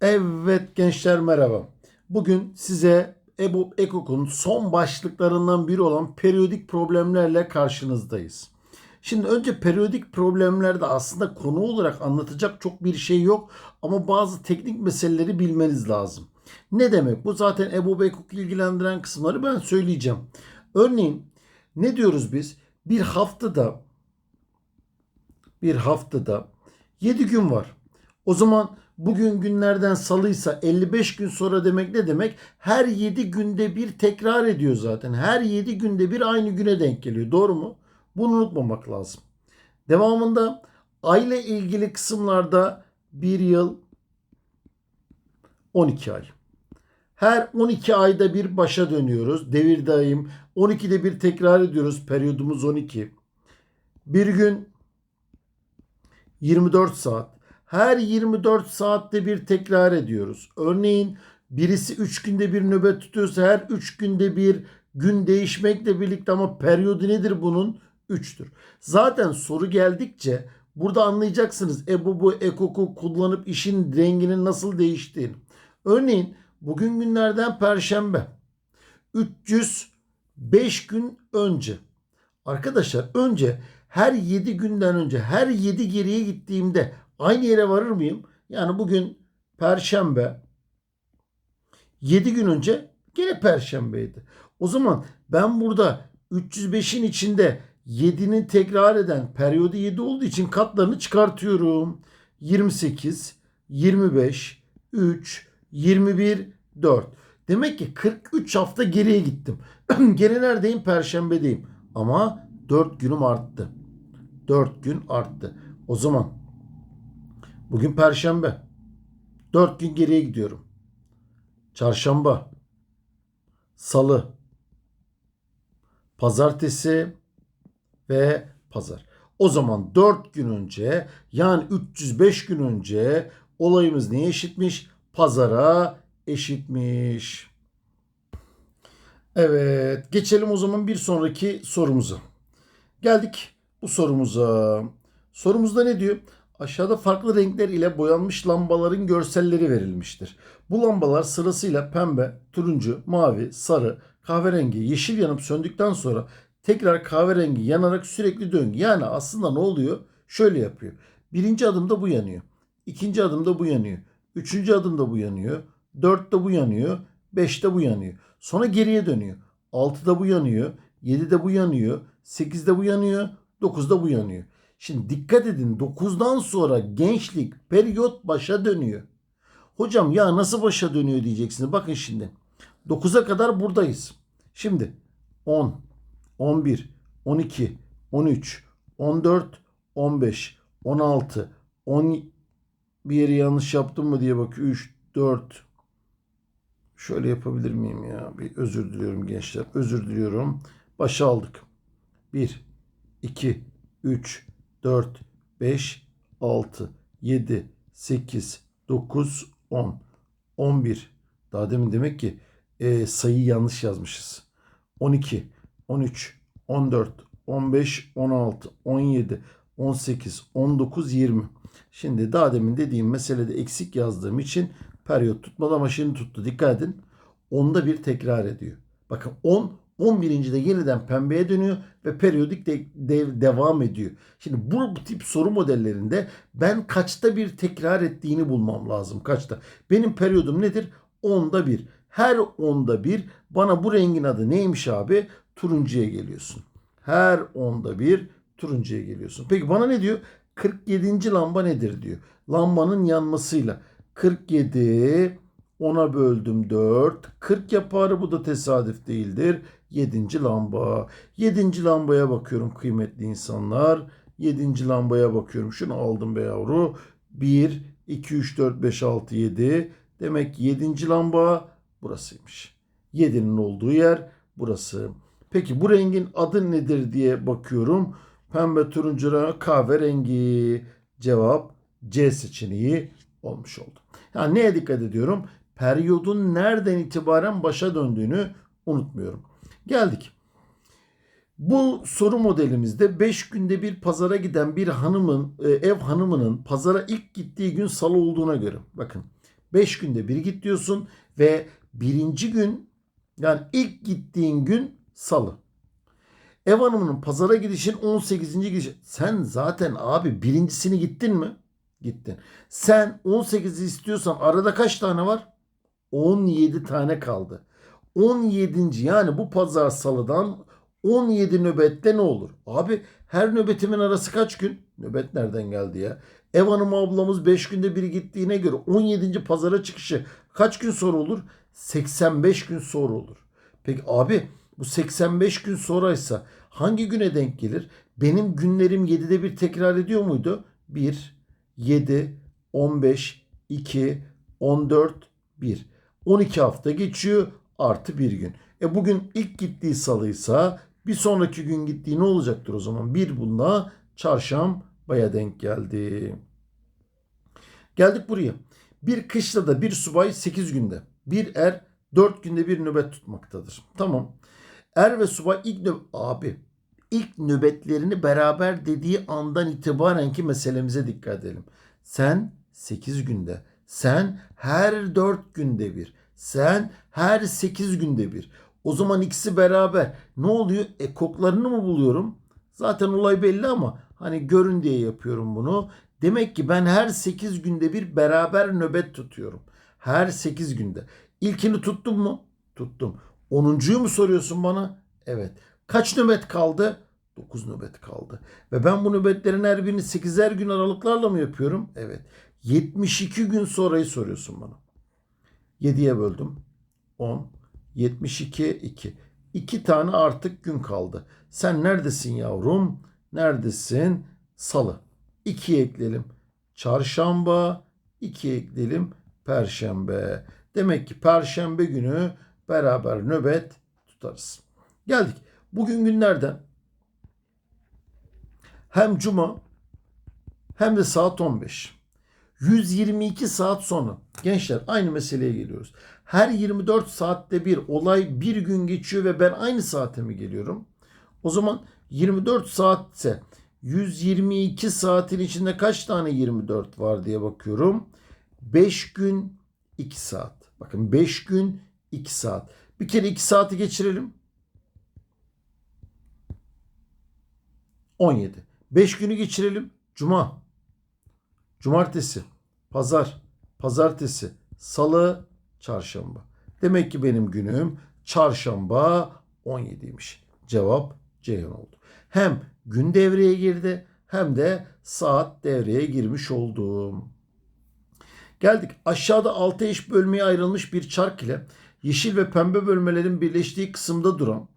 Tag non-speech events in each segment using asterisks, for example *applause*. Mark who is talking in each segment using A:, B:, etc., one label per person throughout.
A: Evet gençler merhaba. Bugün size Ebu Ekok'un son başlıklarından biri olan periyodik problemlerle karşınızdayız. Şimdi önce periyodik problemlerde aslında konu olarak anlatacak çok bir şey yok ama bazı teknik meseleleri bilmeniz lazım. Ne demek? Bu zaten Ebu Ekok ilgilendiren kısımları ben söyleyeceğim. Örneğin ne diyoruz biz? Bir haftada bir haftada 7 gün var. O zaman bugün günlerden salıysa 55 gün sonra demek ne demek? Her 7 günde bir tekrar ediyor zaten. Her 7 günde bir aynı güne denk geliyor. Doğru mu? Bunu unutmamak lazım. Devamında ayla ilgili kısımlarda bir yıl 12 ay. Her 12 ayda bir başa dönüyoruz. Devir daim. 12'de bir tekrar ediyoruz. Periyodumuz 12. Bir gün 24 saat. Her 24 saatte bir tekrar ediyoruz. Örneğin birisi 3 günde bir nöbet tutuyorsa her 3 günde bir gün değişmekle birlikte ama periyodu nedir bunun? 3'tür. Zaten soru geldikçe burada anlayacaksınız Ebu bu ekoku kullanıp işin renginin nasıl değiştiğini. Örneğin bugün günlerden perşembe. 305 gün önce. Arkadaşlar önce her 7 günden önce her 7 geriye gittiğimde aynı yere varır mıyım? Yani bugün perşembe 7 gün önce gene perşembeydi. O zaman ben burada 305'in içinde 7'nin tekrar eden periyodu 7 olduğu için katlarını çıkartıyorum. 28, 25, 3, 21, 4. Demek ki 43 hafta geriye gittim. *clears throat* Geri neredeyim? Perşembedeyim. Ama 4 günüm arttı. 4 gün arttı. O zaman bugün perşembe. 4 gün geriye gidiyorum. Çarşamba, salı, pazartesi ve pazar. O zaman 4 gün önce yani 305 gün önce olayımız neye eşitmiş? Pazara eşitmiş. Evet, geçelim o zaman bir sonraki sorumuza. Geldik bu sorumuza. Sorumuzda ne diyor? Aşağıda farklı renkler ile boyanmış lambaların görselleri verilmiştir. Bu lambalar sırasıyla pembe, turuncu, mavi, sarı, kahverengi, yeşil yanıp söndükten sonra tekrar kahverengi yanarak sürekli döngü. Yani aslında ne oluyor? Şöyle yapıyor. Birinci adımda bu yanıyor. İkinci adımda bu yanıyor. Üçüncü adımda bu yanıyor. Dörtte bu yanıyor. Beşte bu yanıyor. Sonra geriye dönüyor. Altıda bu yanıyor. Yedide bu yanıyor. Sekizde bu yanıyor. 9'da bu yanıyor. Şimdi dikkat edin 9'dan sonra gençlik periyot başa dönüyor. Hocam ya nasıl başa dönüyor diyeceksiniz. Bakın şimdi 9'a kadar buradayız. Şimdi 10, 11, 12, 13, 14, 15, 16, 10 bir yeri yanlış yaptım mı diye bakıyor. 3, 4, Şöyle yapabilir miyim ya? Bir özür diliyorum gençler. Özür diliyorum. Başa aldık. 1, 2, 3, 4, 5, 6, 7, 8, 9, 10, 11. Daha demin demek ki e, sayıyı yanlış yazmışız. 12, 13, 14, 15, 16, 17, 18, 19, 20. Şimdi daha demin dediğim meselede eksik yazdığım için periyot tutmadı ama şimdi tuttu. Dikkat edin. Onda bir tekrar ediyor. Bakın 10 11. de yeniden pembeye dönüyor ve periyodik de, de- devam ediyor. Şimdi bu, tip soru modellerinde ben kaçta bir tekrar ettiğini bulmam lazım. Kaçta? Benim periyodum nedir? Onda bir. Her onda bir bana bu rengin adı neymiş abi? Turuncuya geliyorsun. Her onda bir turuncuya geliyorsun. Peki bana ne diyor? 47. lamba nedir diyor. Lambanın yanmasıyla. 47 10'a böldüm 4. 40 yapar bu da tesadüf değildir. 7. lamba. 7. lambaya bakıyorum kıymetli insanlar. 7. lambaya bakıyorum. Şunu aldım be yavru. 1, 2, 3, 4, 5, 6, 7. Demek ki 7. lamba burasıymış. 7'nin olduğu yer burası. Peki bu rengin adı nedir diye bakıyorum. Pembe turuncu renk, kahverengi. Cevap C seçeneği olmuş oldu. Yani neye dikkat ediyorum? Periyodun nereden itibaren başa döndüğünü unutmuyorum. Geldik. Bu soru modelimizde 5 günde bir pazara giden bir hanımın, e, ev hanımının pazara ilk gittiği gün salı olduğuna göre. Bakın 5 günde bir git diyorsun ve birinci gün yani ilk gittiğin gün salı. Ev hanımının pazara gidişin 18. gidişi. Sen zaten abi birincisini gittin mi? Gittin. Sen 18'i istiyorsan arada kaç tane var? 17 tane kaldı. 17. yani bu pazar salıdan 17 nöbette ne olur? Abi her nöbetimin arası kaç gün? Nöbet nereden geldi ya? Ev hanımı ablamız 5 günde bir gittiğine göre 17. pazara çıkışı kaç gün sonra olur? 85 gün sonra olur. Peki abi bu 85 gün sonraysa hangi güne denk gelir? Benim günlerim 7'de bir tekrar ediyor muydu? 1, 7, 15, 2, 14, 1. 12 hafta geçiyor artı bir gün. E bugün ilk gittiği salıysa bir sonraki gün gittiği ne olacaktır o zaman? Bir bununla çarşambaya denk geldi. Geldik buraya. Bir kışlada bir subay 8 günde, bir er 4 günde bir nöbet tutmaktadır. Tamam. Er ve subay ilk nöbet... Abi ilk nöbetlerini beraber dediği andan itibaren ki meselemize dikkat edelim. Sen 8 günde, sen her 4 günde bir, sen her 8 günde bir. O zaman ikisi beraber ne oluyor? E koklarını mı buluyorum? Zaten olay belli ama hani görün diye yapıyorum bunu. Demek ki ben her 8 günde bir beraber nöbet tutuyorum. Her 8 günde. İlkini tuttum mu? Tuttum. 10.yu mu soruyorsun bana? Evet. Kaç nöbet kaldı? 9 nöbet kaldı. Ve ben bu nöbetlerin her birini 8'er gün aralıklarla mı yapıyorum? Evet. 72 gün sonrayı soruyorsun bana. 7'ye böldüm. 10. 72 2. 2 tane artık gün kaldı. Sen neredesin yavrum? Neredesin? Salı. 2 ekleyelim. Çarşamba. 2 ekleyelim. Perşembe. Demek ki perşembe günü beraber nöbet tutarız. Geldik. Bugün günlerden hem cuma hem de saat 15. 122 saat sonra gençler aynı meseleye geliyoruz. Her 24 saatte bir olay bir gün geçiyor ve ben aynı saate mi geliyorum? O zaman 24 saatse 122 saatin içinde kaç tane 24 var diye bakıyorum. 5 gün 2 saat. Bakın 5 gün 2 saat. Bir kere 2 saati geçirelim. 17. 5 günü geçirelim. Cuma. Cumartesi. Pazar. Pazartesi. Salı. Çarşamba. Demek ki benim günüm çarşamba 17'ymiş. Cevap Ceyhan oldu. Hem gün devreye girdi hem de saat devreye girmiş oldum. Geldik. Aşağıda altı eş bölmeye ayrılmış bir çark ile yeşil ve pembe bölmelerin birleştiği kısımda duran,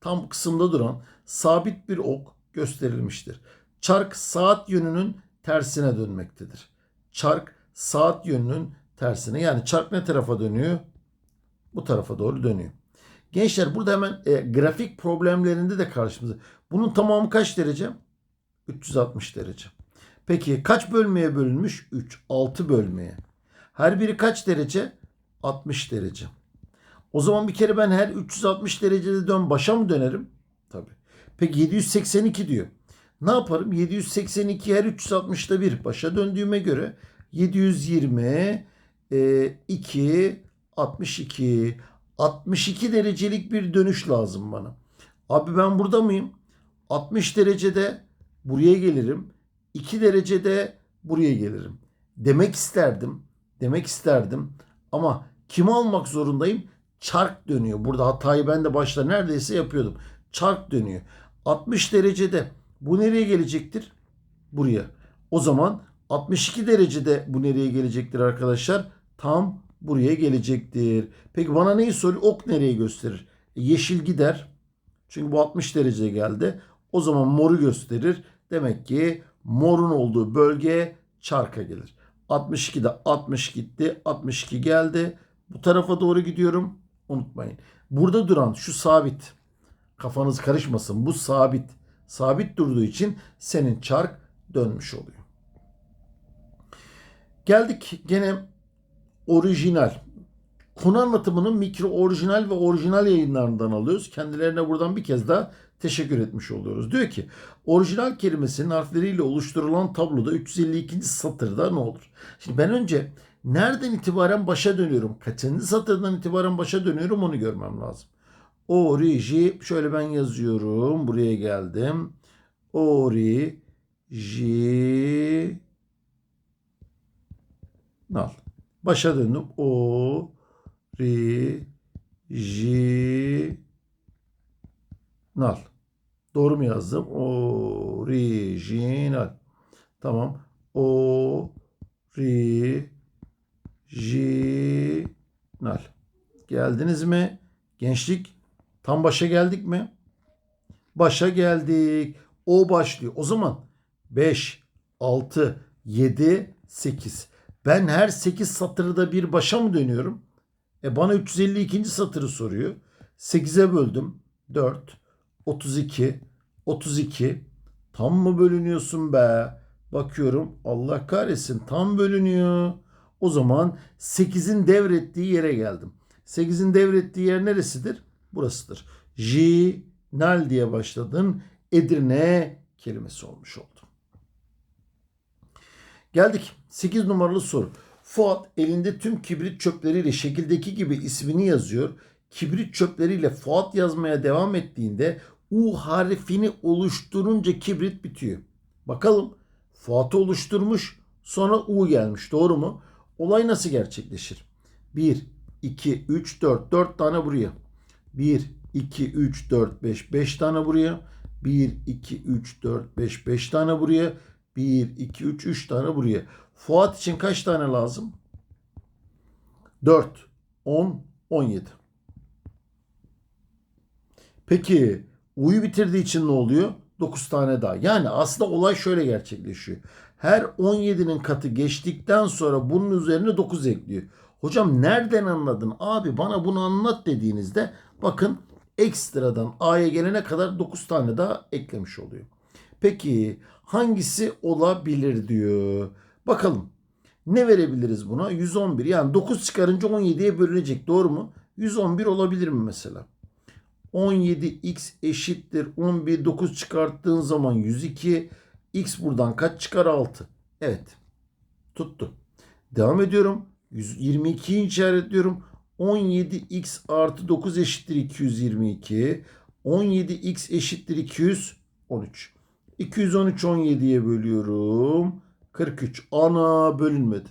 A: tam kısımda duran sabit bir ok gösterilmiştir. Çark saat yönünün tersine dönmektedir. Çark saat yönünün tersine yani çark ne tarafa dönüyor? Bu tarafa doğru dönüyor. Gençler burada hemen e, grafik problemlerinde de karşımıza. Bunun tamamı kaç derece? 360 derece. Peki kaç bölmeye bölünmüş? 3. 6 bölmeye. Her biri kaç derece? 60 derece. O zaman bir kere ben her 360 derecede dön başa mı dönerim? Tabii. Peki 782 diyor. Ne yaparım? 782 her 360'da bir başa döndüğüme göre 720 e, 2 62 62 derecelik bir dönüş lazım bana. Abi ben burada mıyım? 60 derecede buraya gelirim. 2 derecede buraya gelirim. Demek isterdim. Demek isterdim. Ama kimi almak zorundayım? Çark dönüyor. Burada hatayı ben de başta neredeyse yapıyordum. Çark dönüyor. 60 derecede bu nereye gelecektir? Buraya. O zaman 62 derecede bu nereye gelecektir arkadaşlar? Tam buraya gelecektir. Peki bana neyi soruyor? Ok nereye gösterir? E, yeşil gider. Çünkü bu 60 dereceye geldi. O zaman moru gösterir. Demek ki morun olduğu bölge çarka gelir. 62'de 60 gitti. 62 geldi. Bu tarafa doğru gidiyorum. Unutmayın. Burada duran şu sabit. Kafanız karışmasın. Bu sabit. Sabit durduğu için senin çark dönmüş oluyor. Geldik gene orijinal. Konu anlatımının mikro orijinal ve orijinal yayınlarından alıyoruz. Kendilerine buradan bir kez daha teşekkür etmiş oluyoruz. Diyor ki orijinal kelimesinin harfleriyle oluşturulan tabloda 352. satırda ne olur? Şimdi ben önce nereden itibaren başa dönüyorum? Kaçıncı satırdan itibaren başa dönüyorum onu görmem lazım. Oriji şöyle ben yazıyorum. Buraya geldim. Oriji nal. Başa döndüm. O ri ji nal. Doğru mu yazdım? Orijinal. Tamam. O ri jinal. Geldiniz mi? Gençlik tam başa geldik mi? Başa geldik. O başlıyor. O zaman 5, 6, 7, 8. Ben her 8 satırda bir başa mı dönüyorum? E bana 352. satırı soruyor. 8'e böldüm. 4, 32, 32. Tam mı bölünüyorsun be? Bakıyorum Allah kahretsin tam bölünüyor. O zaman 8'in devrettiği yere geldim. 8'in devrettiği yer neresidir? Burasıdır. Jinal diye başladın. Edirne kelimesi olmuş oldu. Geldik 8 numaralı soru. Fuat elinde tüm kibrit çöpleriyle şekildeki gibi ismini yazıyor. Kibrit çöpleriyle Fuat yazmaya devam ettiğinde U harfini oluşturunca kibrit bitiyor. Bakalım Fuat'ı oluşturmuş sonra U gelmiş doğru mu? Olay nasıl gerçekleşir? 1, 2, 3, 4. 4 tane buraya. 1, 2, 3, 4, 5. 5 tane buraya. 1, 2, 3, 4, 5. 5 tane buraya. 1, 2, 3, 3 tane buraya. Fuat için kaç tane lazım? 4, 10, 17. Peki U'yu bitirdiği için ne oluyor? 9 tane daha. Yani aslında olay şöyle gerçekleşiyor. Her 17'nin katı geçtikten sonra bunun üzerine 9 ekliyor. Hocam nereden anladın? Abi bana bunu anlat dediğinizde bakın ekstradan A'ya gelene kadar 9 tane daha eklemiş oluyor. Peki hangisi olabilir diyor. Bakalım. Ne verebiliriz buna? 111. Yani 9 çıkarınca 17'ye bölünecek. Doğru mu? 111 olabilir mi mesela? 17x eşittir 11 9 çıkarttığın zaman 102 x buradan kaç çıkar 6 evet tuttu devam ediyorum 122'yi işaretliyorum 17x artı 9 eşittir 222 17x eşittir 213 213 17'ye bölüyorum. 43 ana bölünmedi.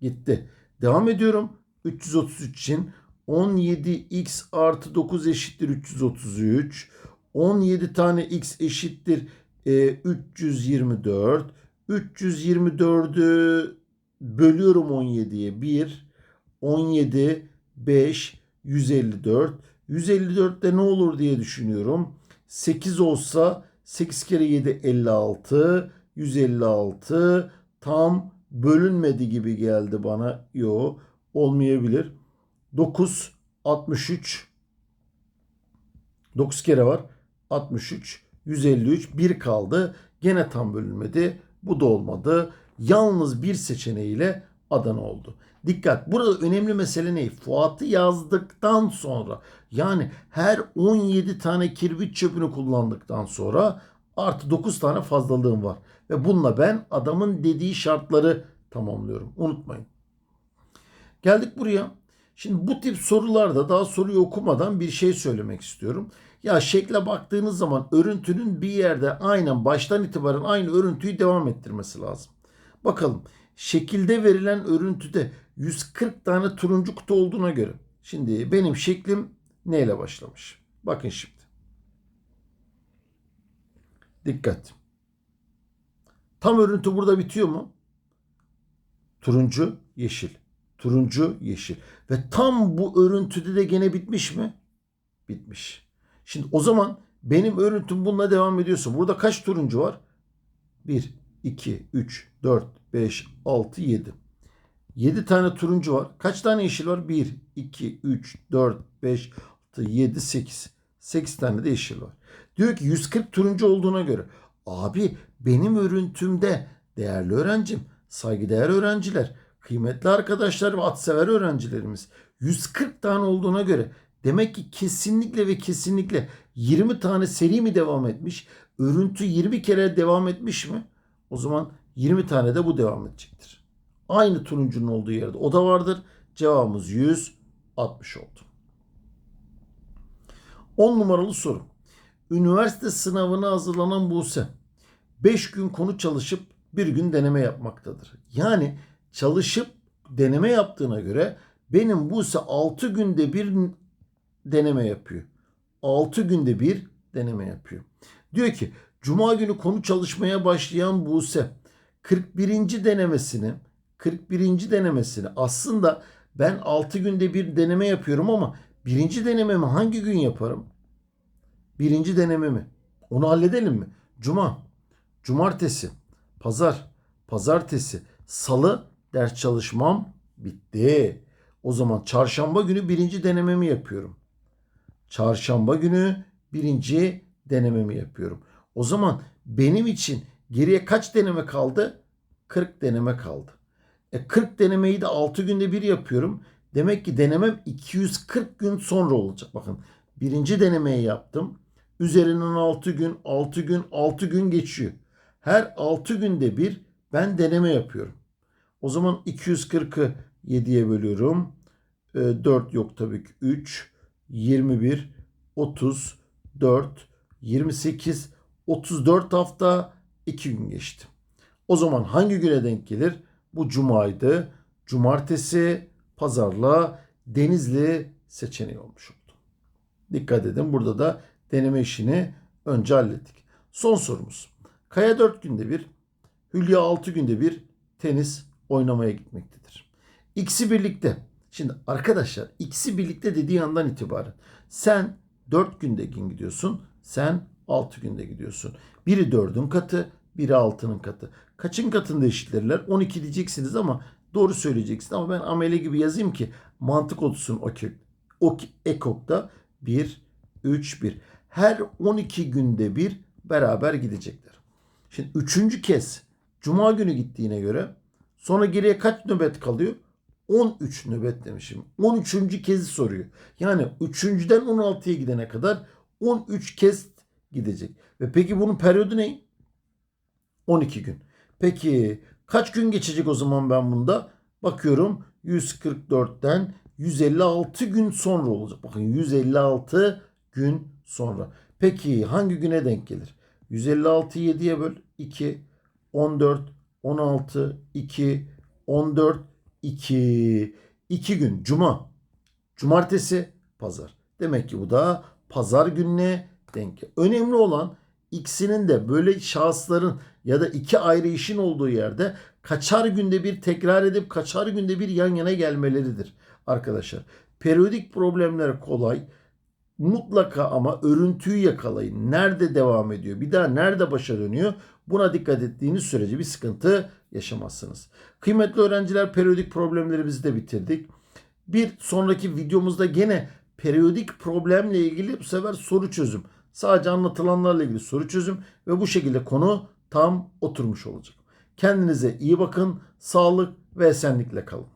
A: Gitti. Devam ediyorum. 333 için 17x artı 9 eşittir 333. 17 tane x eşittir e, 324. 324'ü bölüyorum 17'ye 1. 17, 5, 154. 154'te ne olur diye düşünüyorum. 8 olsa 8 kere 7 56. 156 tam bölünmedi gibi geldi bana. Yo olmayabilir. 9, 63. 9 kere var. 63, 153. 1 kaldı. Gene tam bölünmedi. Bu da olmadı. Yalnız bir seçeneğiyle Adana oldu. Dikkat burada önemli mesele ne? Fuat'ı yazdıktan sonra yani her 17 tane kirbit çöpünü kullandıktan sonra artı 9 tane fazlalığım var. Ve bununla ben adamın dediği şartları tamamlıyorum. Unutmayın. Geldik buraya. Şimdi bu tip sorularda daha soruyu okumadan bir şey söylemek istiyorum. Ya şekle baktığınız zaman örüntünün bir yerde aynen baştan itibaren aynı örüntüyü devam ettirmesi lazım. Bakalım şekilde verilen örüntüde 140 tane turuncu kutu olduğuna göre. Şimdi benim şeklim neyle başlamış? Bakın şimdi. Dikkat. Tam örüntü burada bitiyor mu? Turuncu, yeşil. Turuncu, yeşil. Ve tam bu örüntüde de gene bitmiş mi? Bitmiş. Şimdi o zaman benim örüntüm bununla devam ediyorsa burada kaç turuncu var? 1, 2, 3, 4, 5, 6, 7. 7 tane turuncu var. Kaç tane yeşil var? 1, 2, 3, 4, 5, 6, 7, 8. 8 tane de yeşil var. Diyor ki 140 turuncu olduğuna göre. Abi benim örüntümde değerli öğrencim, saygıdeğer öğrenciler, kıymetli arkadaşlar ve atsever öğrencilerimiz 140 tane olduğuna göre demek ki kesinlikle ve kesinlikle 20 tane seri mi devam etmiş? Örüntü 20 kere devam etmiş mi? O zaman 20 tane de bu devam edecektir. Aynı turuncunun olduğu yerde o da vardır. Cevabımız 160 oldu. 10 numaralı soru. Üniversite sınavına hazırlanan Buse 5 gün konu çalışıp bir gün deneme yapmaktadır. Yani çalışıp deneme yaptığına göre benim Buse 6 günde bir deneme yapıyor. 6 günde bir deneme yapıyor. Diyor ki Cuma günü konu çalışmaya başlayan Buse 41. denemesini 41. denemesini aslında ben 6 günde bir deneme yapıyorum ama birinci denememi hangi gün yaparım? Birinci denememi. Onu halledelim mi? Cuma, cumartesi, pazar, pazartesi, salı ders çalışmam bitti. O zaman çarşamba günü birinci denememi yapıyorum. Çarşamba günü birinci denememi yapıyorum. O zaman benim için geriye kaç deneme kaldı? 40 deneme kaldı. E 40 denemeyi de 6 günde bir yapıyorum. Demek ki denemem 240 gün sonra olacak. Bakın birinci denemeyi yaptım. Üzerinden 6 gün, 6 gün, 6 gün geçiyor. Her 6 günde bir ben deneme yapıyorum. O zaman 240'ı 7'ye bölüyorum. E, 4 yok tabii ki. 3, 21, 30, 4, 28, 34 hafta 2 gün geçti. O zaman hangi güne denk gelir? Bu cumaydı. Cumartesi, pazarla Denizli seçeneği olmuş oldu. Dikkat edin burada da deneme işini önce hallettik. Son sorumuz. Kaya 4 günde bir, Hülya 6 günde bir tenis oynamaya gitmektedir. İkisi birlikte. Şimdi arkadaşlar ikisi birlikte dediği andan itibaren sen 4 günde gidiyorsun, sen 6 günde gidiyorsun. Biri 4'ün katı, biri 6'nın katı. Kaçın katında eşitlerler? 12 diyeceksiniz ama doğru söyleyeceksin. Ama ben amele gibi yazayım ki mantık olsun o, ki, o ki- ekokta 1, 3, 1. Her 12 günde bir beraber gidecekler. Şimdi üçüncü kez Cuma günü gittiğine göre sonra geriye kaç nöbet kalıyor? 13 nöbet demişim. 13. kezi soruyor. Yani 3.den 16'ya gidene kadar 13 kez gidecek. Ve peki bunun periyodu ne? 12 gün. Peki kaç gün geçecek o zaman ben bunda? Bakıyorum 144'ten 156 gün sonra olacak. Bakın 156 gün sonra. Peki hangi güne denk gelir? 156'yı 7'ye böl 2, 14, 16, 2, 14, 2. 2 gün cuma. Cumartesi, pazar. Demek ki bu da pazar gününe denk. Önemli olan ikisinin de böyle şahısların ya da iki ayrı işin olduğu yerde kaçar günde bir tekrar edip kaçar günde bir yan yana gelmeleridir arkadaşlar. Periyodik problemler kolay. Mutlaka ama örüntüyü yakalayın. Nerede devam ediyor? Bir daha nerede başa dönüyor? Buna dikkat ettiğiniz sürece bir sıkıntı yaşamazsınız. Kıymetli öğrenciler periyodik problemlerimizi de bitirdik. Bir sonraki videomuzda gene periyodik problemle ilgili bu sefer soru çözüm. Sadece anlatılanlarla ilgili soru çözüm ve bu şekilde konu tam oturmuş olacak. Kendinize iyi bakın, sağlık ve esenlikle kalın.